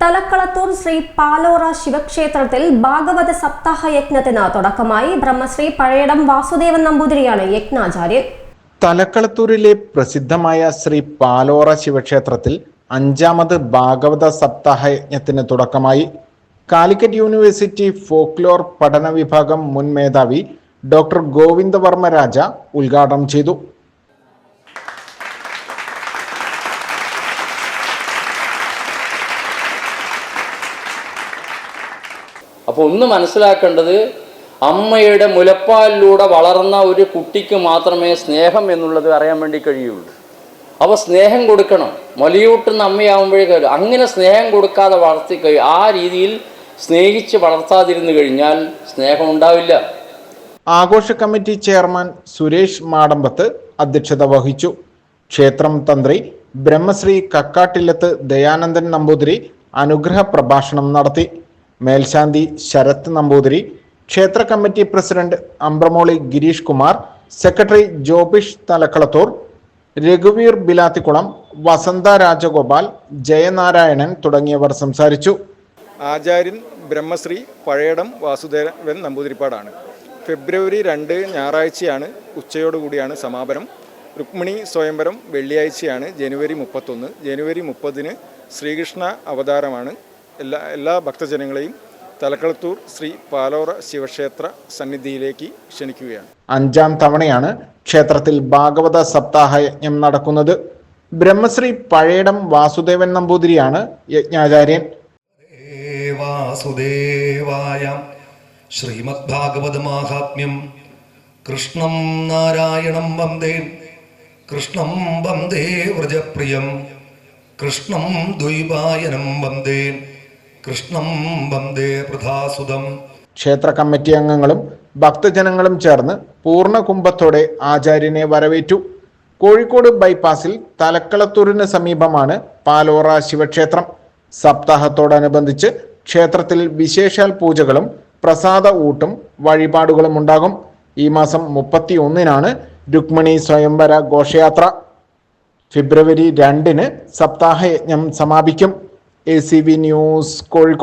തലക്കളത്തൂർ ശ്രീ പാലോറ ശിവക്ഷേത്രത്തിൽ ഭാഗവത സപ്താഹ യജ്ഞത്തിന് തുടക്കമായി ബ്രഹ്മശ്രീ പഴയടം വാസുദേവൻ നമ്പൂതിരിയാണ് യജ്ഞാചാര്യൻ. തലക്കളത്തൂരിലെ പ്രസിദ്ധമായ ശ്രീ പാലോറ ശിവക്ഷേത്രത്തിൽ അഞ്ചാമത് ഭാഗവത സപ്താഹ യജ്ഞത്തിന് തുടക്കമായി കാലിക്കറ്റ് യൂണിവേഴ്സിറ്റി ഫോക്ലോർ പഠന വിഭാഗം മുൻ മേധാവി ഡോക്ടർ ഗോവിന്ദവർമ്മ രാജ ഉദ്ഘാടനം ചെയ്തു. അപ്പോൾ ഒന്ന് മനസ്സിലാക്കേണ്ടത് അമ്മയുടെ മുലപ്പാലിലൂടെ വളർന്ന ഒരു കുട്ടിക്ക് മാത്രമേ സ്നേഹം എന്നുള്ളത് അറിയാൻ വേണ്ടി കഴിയുള്ളൂ. അപ്പോൾ സ്നേഹം കൊടുക്കണം. മൊലയൂട്ടുന്ന അമ്മയാവുമ്പോഴേ കഴിയും അങ്ങനെ സ്നേഹം കൊടുക്കാതെ വളർത്തി കഴി ആ രീതിയിൽ സ്നേഹിച്ച് വളർത്താതിരുന്നു കഴിഞ്ഞാൽ സ്നേഹം ഉണ്ടാവില്ല. ആഘോഷ കമ്മിറ്റി ചെയർമാൻ സുരേഷ് മാടമ്പത്ത് അധ്യക്ഷത വഹിച്ചു. ക്ഷേത്രം തന്ത്രി ബ്രഹ്മശ്രീ കക്കാട്ടില്ലത്ത് ദയാനന്ദൻ നമ്പൂതിരി അനുഗ്രഹ പ്രഭാഷണം നടത്തി. മേൽശാന്തി ശരത് നമ്പൂതിരി ക്ഷേത്ര committee president Ambramoli Girish Kumar secretary Jobish Thalakkalathur രഘുവീർ Bilathikulam Vasantha Rajagopal Jayanarayanan തുടങ്ങിയവർ സംസാരിച്ചു. ആചാര്യൻ ബ്രഹ്മശ്രീ പഴയടം വാസുദേവൻ നമ്പൂതിരിപ്പാടാണ്. ഫെബ്രുവരി രണ്ട് ഞായറാഴ്ചയാണ് ഉച്ചയോടുകൂടിയാണ് സമാപനം. രുക്മിണി സ്വയംവരം വെള്ളിയാഴ്ചയാണ് ജനുവരി മുപ്പത്തൊന്ന്. ജനുവരി മുപ്പതിന് ശ്രീകൃഷ്ണ അവതാരമാണ് എല്ലാ എല്ലാ ഭക്തജനങ്ങളെയും തലക്കളത്തൂർ ശ്രീ പാലോറ ശിവക്ഷേത്ര സന്നിധിയിലേക്ക് ക്ഷണിക്കുകയാണ്. അഞ്ചാം തവണയാണ് ക്ഷേത്രത്തിൽ ഭാഗവത സപ്താഹ യജ്ഞം നടക്കുന്നത്. ബ്രഹ്മശ്രീ പഴയടം വാസുദേവൻ നമ്പൂതിരിയാണ് യജ്ഞാചാര്യൻ. വാസുദേവായ ശ്രീമദ് ഭാഗവത ശ്രീമദ്ഭാഗവതമാഹാത്മ്യം കൃഷ്ണം നാരായണം വന്ദേ കൃഷ്ണം വന്ദേ വ്രജപ്രിയം. കൃഷ്ണം ദ്വൈപായനം വന്ദേ. കൃഷ്ണം വന്ദേ ക്ഷേത്ര കമ്മിറ്റി അംഗങ്ങളും ഭക്തജനങ്ങളും ചേർന്ന് പൂർണ കുംഭത്തോടെ ആചാര്യനെ വരവേറ്റു. കോഴിക്കോട് ബൈപ്പാസിൽ തലക്കളത്തൂരിന് സമീപമാണ് പാലോറ ശിവക്ഷേത്രം. സപ്താഹത്തോടനുബന്ധിച്ച് ക്ഷേത്രത്തിൽ വിശേഷാൽ പൂജകളും പ്രസാദ ഊട്ടും വഴിപാടുകളും ഉണ്ടാകും. ഈ മാസം മുപ്പത്തി ഒന്നിനാണ് രുക്മിണി സ്വയംവര ഘോഷയാത്ര. ഫെബ്രുവരി രണ്ടിന് സപ്താഹയജ്ഞം സമാപിക്കും. Eh, CB News Coricó.